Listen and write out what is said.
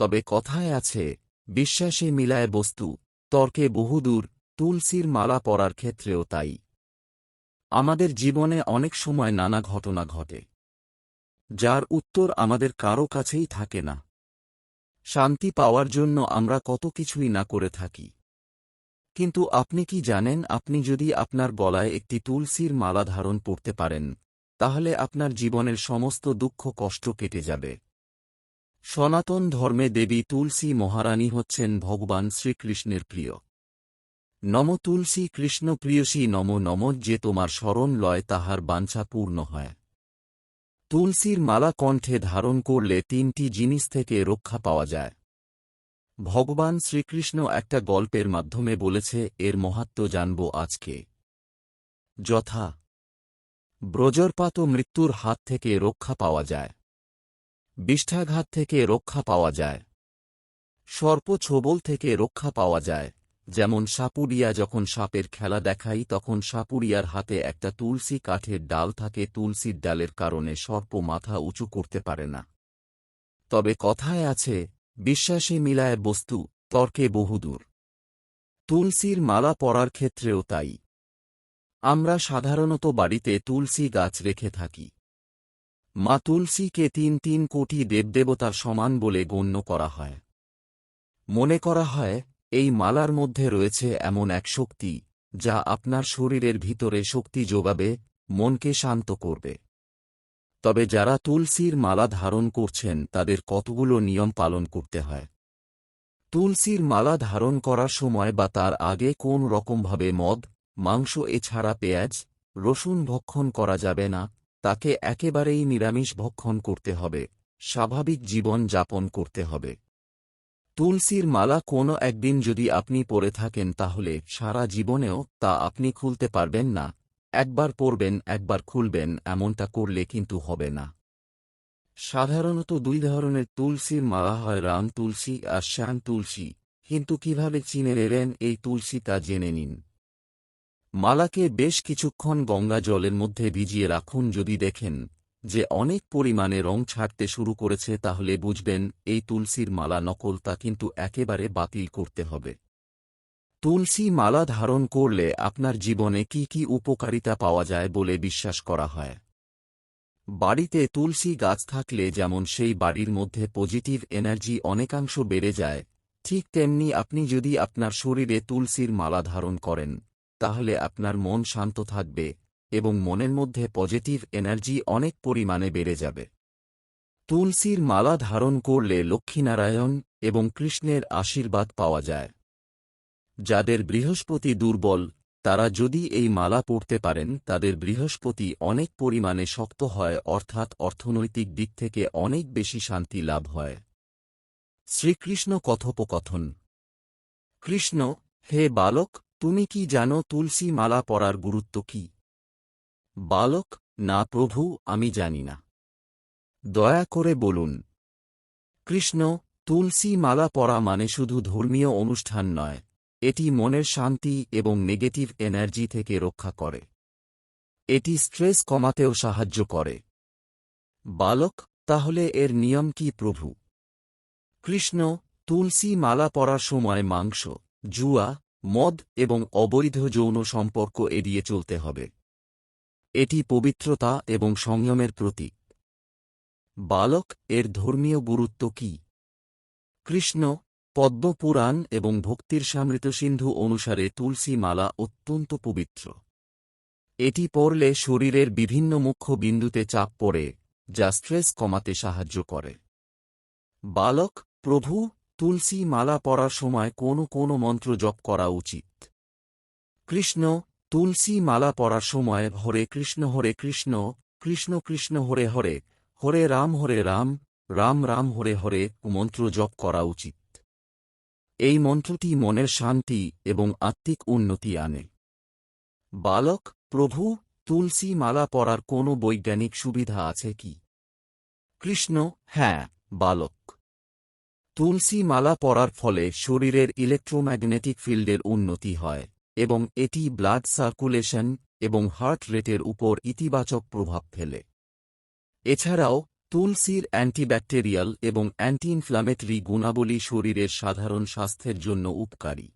তবে কথায় আছে, বিশ্বাসে মিলায় বস্তু, তর্কে বহুদূর, তুলসীর মালা পরার ক্ষেত্রেও তাই। আমাদের জীবনে অনেক সময় নানা ঘটনা ঘটে। যার উত্তর আমাদের কারও কাছেই থাকে না। শান্তি পাওয়ার জন্য আমরা কত কিছুই না করে থাকি। কিন্তু আপনি কি জানেন, আপনি যদি আপনার গলায় একটি তুলসীর মালা ধারণ করতে পারেন, তাহলে আপনার জীবনের সমস্ত দুঃখ কষ্ট কেটে যাবে। সনাতন ধর্মে দেবী তুলসী মহারানী হচ্ছেন ভগবান শ্রীকৃষ্ণের প্রিয়। নম তুলসী কৃষ্ণ প্রিয়সী নম নম যে তোমার স্মরণ লয় তাহার বাঞ্ছা পূর্ণ হয়। তুলসীর মালা কণ্ঠে ধারণ করলে তিনটি জিনিস থেকে রক্ষা পাওয়া যায়। ভগবান শ্রীকৃষ্ণ একটা গল্পের মাধ্যমে বলেছে, এর মহাত্ম জানব আজকে। যথা। ব্রজরপাত মৃত্যুর হাত থেকে রক্ষা পাওয়া যায়। বিষ্ঠাঘাত থেকে রক্ষা পাওয়া যায়। সর্প ছোবল থেকে রক্ষা পাওয়া যায়। যেমন সাপুরিয়া যখন সাপের খেলা দেখাই তখন সাপুরিয়ার হাতে একটা তুলসী কাঠের ডাল থাকে। তুলসীর ডালের কারণে সর্প মাথা উঁচু করতে পারে না। তবে কথায় আছে, বিশ্বাসে মিলায় বস্তু, তর্কে বহুদূর। তুলসীর মালা পরার ক্ষেত্রেও তাই। আমরা সাধারণত বাড়িতে তুলসী গাছ রেখে থাকি। মা তুলসীকে তিন তিন কোটি দেবদেবতার সমান বলে গণ্য করা হয়। মনে করা হয়, এই মালার মধ্যে রয়েছে এমন এক শক্তি, যা আপনার শরীরের ভিতরে শক্তি যোগাবে, মনকে শান্ত করবে। তবে যারা তুলসীর মালা ধারণ করছেন, তাদের কতগুলো নিয়ম পালন করতে হয়? তুলসীর মালা ধারণ করার সময় বা তার আগে কোন রকমভাবে মদ, মাংস, এছাড়া পেঁয়াজ, রসুন ভক্ষণ করা যাবে না তাকে একেবারেই নিরামিষ ভক্ষণ করতে হবে, স্বাভাবিক জীবন যাপন করতে হবে। তুলসীর মালা কোনো একদিন যদি আপনি পরে থাকেন তাহলে সারা জীবনেও তা আপনি খুলতে পারবেন না। একবার পরবেন, একবার খুলবেন, এমনটা করলে কিন্তু হবে না। সাধারণত দুই ধরনের তুলসীর মালা হয়, রাম তুলসী আর শ্যাম তুলসী। কিন্তু কীভাবে চিনে এলেন এই তুলসী তা জেনে নিন। মালাকে বেশ কিছুক্ষণ গঙ্গা জলের মধ্যে ভিজিয়ে রাখুন যদি দেখেন যে অনেক পরিমাণে রং ছাড়তে শুরু করেছে তাহলে বুঝবেন এই তুলসীর মালা নকল তা কিন্তু একেবারে বাতিল করতে হবে। তুলসী মালা ধারণ করলে আপনার জীবনে কি কি উপকারিতা পাওয়া যায় বলে বিশ্বাস করা হয়। বাড়িতে তুলসী গাছ থাকলে যেমন সেই বাড়ির মধ্যে পজিটিভ এনার্জি অনেকাংশ বেড়ে যায়, ঠিক তেমনি আপনি যদি আপনার শরীরে তুলসীর মালা ধারণ করেন তাহলে আপনার মন শান্ত থাকবে এবং মনের মধ্যে পজিটিভ এনার্জি অনেক পরিমাণে বেড়ে যাবে। তুলসীর মালা ধারণ করলে লক্ষ্মীনারায়ণ এবং কৃষ্ণের আশীর্বাদ পাওয়া যায়। যাদের বৃহস্পতি দুর্বল, তারা যদি এই মালা পড়তে পারেন, তাদের বৃহস্পতি অনেক পরিমাণে শক্ত হয় অর্থাৎ অর্থনৈতিক দিক থেকে অনেক বেশি শান্তি লাভ হয়। শ্রীকৃষ্ণ কথোপকথন। কৃষ্ণ, হে বালক তুমি কি জানো তুলসী মালা পরার গুরুত্ব কি? বালক, না প্রভু, আমি জানি না। দয়া করে বলুন। কৃষ্ণ, তুলসী মালা পরা মানে শুধু ধর্মীয় অনুষ্ঠান নয়, এটি মনের শান্তি এবং নেগেটিভ এনার্জি থেকে রক্ষা করে। এটি স্ট্রেস কমাতেও সাহায্য করে। বালক, তাহলে এর নিয়ম কি প্রভু? কৃষ্ণ, তুলসী মালা পরার সময় মাংস, জুয়া মদ এবং অবৈধ যৌন সম্পর্ক এড়িয়ে চলতে হবে। এটি পবিত্রতা এবং সংযমের প্রতীক। বালক, এর ধর্মীয় গুরুত্ব কি? কৃষ্ণ, পদ্মপুরাণ এবং ভক্তির সামৃত সিন্ধু অনুসারে তুলসী মালা অত্যন্ত পবিত্র। এটি পড়লে শরীরের বিভিন্ন মুখ্য বিন্দুতে চাপ পড়ে, যা স্ট্রেস কমাতে সাহায্য করে। বালক, প্রভু তুলসী মালা পরার সময় কোনো কোনো মন্ত্র জপ করা উচিত। কৃষ্ণ, তুলসী মালা পরার সময় হরে কৃষ্ণ হরে কৃষ্ণ কৃষ্ণ কৃষ্ণ, হরে হরে হরে রাম হরে রাম রাম রাম, হরে হরে মন্ত্র জপ করা উচিত। এই মন্ত্রটি মনের শান্তি এবং আত্মিক উন্নতি আনে। বালক, প্রভু, তুলসী মালা পরার কোনো বৈজ্ঞানিক সুবিধা আছে কি? কৃষ্ণ হ্যাঁ বালক। তুলসী মালা পরার ফলে শরীরের ইলেকট্রোম্যাগনেটিক ফিল্ডের উন্নতি হয়, এবং এটি ব্লাড সার্কুলেশন এবং হার্ট রেটের উপর ইতিবাচক প্রভাব ফেলে। এছাড়াও, তুলসীর অ্যান্টিব্যাকটেরিয়াল এবং অ্যান্টি ইনফ্ল্যামেটরি গুণাবলী শরীরের সাধারণ স্বাস্থ্যের জন্য উপকারী।